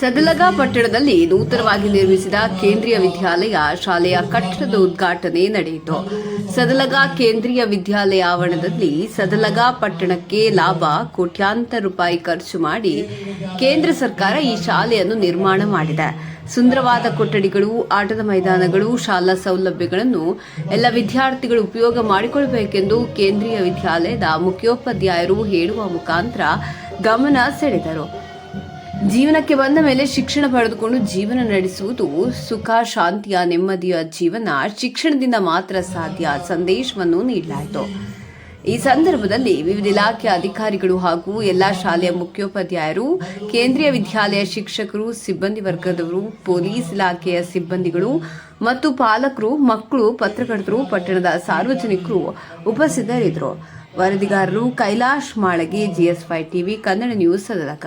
ಸದಲಗ ಪಟ್ಟಣದಲ್ಲಿ ನೂತನವಾಗಿ ನಿರ್ಮಿಸಿದ ಕೇಂದ್ರೀಯ ವಿದ್ಯಾಲಯ ಶಾಲೆಯ ಕಟ್ಟಡದ ಉದ್ಘಾಟನೆ ನಡೆಯಿತು. ಸದಲಗ ಕೇಂದ್ರೀಯ ವಿದ್ಯಾಲಯ ಆವರಣದಲ್ಲಿ ಸದಲಗ ಪಟ್ಟಣಕ್ಕೆ ಲಾಭ ಕೋಟ್ಯಾಂತರ ರೂಪಾಯಿ ಖರ್ಚು ಮಾಡಿ ಕೇಂದ್ರ ಸರ್ಕಾರ ಈ ಶಾಲೆಯನ್ನು ನಿರ್ಮಾಣ ಮಾಡಿದೆ. ಸುಂದರವಾದ ಕೊಠಡಿಗಳು, ಆಟದ ಮೈದಾನಗಳು, ಶಾಲಾ ಸೌಲಭ್ಯಗಳನ್ನು ಎಲ್ಲ ವಿದ್ಯಾರ್ಥಿಗಳು ಉಪಯೋಗ ಮಾಡಿಕೊಳ್ಳಬೇಕೆಂದು ಕೇಂದ್ರೀಯ ವಿದ್ಯಾಲಯದ ಮುಖ್ಯೋಪಾಧ್ಯಾಯರು ಹೇಳುವ ಮುಖಾಂತರ ಗಮನ ಸೆಳೆದರು. ಜೀವನಕ್ಕೆ ಬಂದ ಮೇಲೆ ಶಿಕ್ಷಣ ಪಡೆದುಕೊಂಡು ಜೀವನ ನಡೆಸುವುದು ಸುಖ, ಶಾಂತಿಯ, ನೆಮ್ಮದಿಯ ಜೀವನ. ಶಿಕ್ಷಣದಿಂದ ಮಾತ್ರ ಸಾಧ್ಯ ಸಂದೇಶವನ್ನು ನೀಡಲಾಯಿತು. ಈ ಸಂದರ್ಭದಲ್ಲಿ ವಿವಿಧ ಇಲಾಖೆಯ ಅಧಿಕಾರಿಗಳು ಹಾಗೂ ಎಲ್ಲಾ ಶಾಲೆಯ ಮುಖ್ಯೋಪಾಧ್ಯಾಯರು, ಕೇಂದ್ರೀಯ ವಿದ್ಯಾಲಯ ಶಿಕ್ಷಕರು, ಸಿಬ್ಬಂದಿ ವರ್ಗದವರು, ಪೊಲೀಸ್ ಇಲಾಖೆಯ ಸಿಬ್ಬಂದಿಗಳು ಮತ್ತು ಪಾಲಕರು, ಮಕ್ಕಳು, ಪತ್ರಕರ್ತರು, ಪಟ್ಟಣದ ಸಾರ್ವಜನಿಕರು ಉಪಸ್ಥಿತರಿದ್ದರು. ವರದಿಗಾರರು Kailash Malagi GS five TV, Kannada news Sadalaga